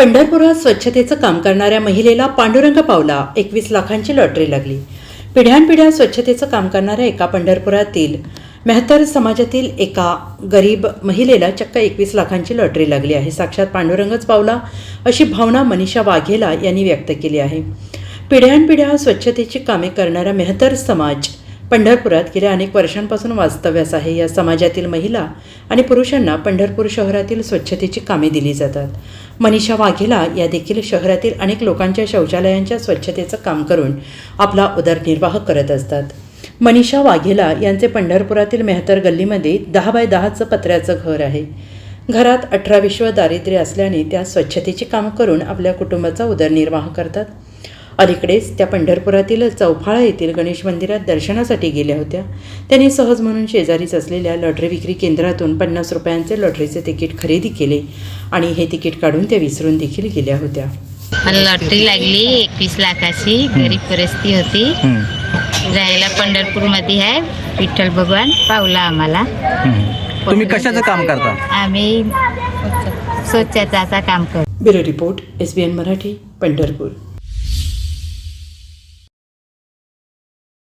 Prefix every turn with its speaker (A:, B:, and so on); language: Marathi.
A: पंढरपुरात स्वच्छतेचं काम करणाऱ्या महिलेला पांडुरंग पावला. एकवीस लाखांची लॉटरी लागली. पिढ्यानपिढ्या स्वच्छतेचं काम करणाऱ्या एका पंढरपुरातील मेहतर समाजातील एका गरीब महिलेला चक्क एकवीस लाखांची लॉटरी लागली आहे. साक्षात पांडुरंगच पावला अशी भावना मनीषा वाघेला यांनी व्यक्त केली आहे. पिढ्यानपिढ्या स्वच्छतेची कामे करणारा मेहतर समाज पंढरपुरात गेल्या अनेक वर्षांपासून वास्तव्यास आहे. या समाजातील महिला आणि पुरुषांना पंढरपूर शहरातील स्वच्छतेची कामे दिली जातात. मनीषा वाघेला या देखील शहरातील अनेक लोकांच्या शौचालयांच्या स्वच्छतेचं काम करून आपला उदरनिर्वाह करत असतात. मनीषा वाघेला यांचे पंढरपुरातील मेहतर गल्लीमध्ये दहा बाय दहाचं पत्र्याचं घर आहे. घरात अठरा विश्व दारिद्र्य असल्याने त्या स्वच्छतेची कामं करून आपल्या कुटुंबाचा उदरनिर्वाह करतात. अलीकडेच त्या पंढरपुरातील चौफाळा येथील गणेश मंदिरात दर्शनासाठी गेल्या होत्या. त्यांनी सहज म्हणून शेजारीच असलेल्या लॉटरी विक्री केंद्रातून पन्नास रुपयांचे लॉटरीचे तिकीट खरेदी केले आणि हे तिकीट काढून त्या विसरून देखील गेल्या होत्या.
B: मला लॉटरी लागली एकवीस लाखाची. गरीब परिस्थिती होती. राहायला पंढरपूरमध्ये आहे. विठ्ठल भगवान पावला आम्हाला.
C: तुम्ही कशाचं काम करता?
B: आम्ही स्वच्छताचा काम करतो.
A: Bureau report S B N Marathi Pandharpur.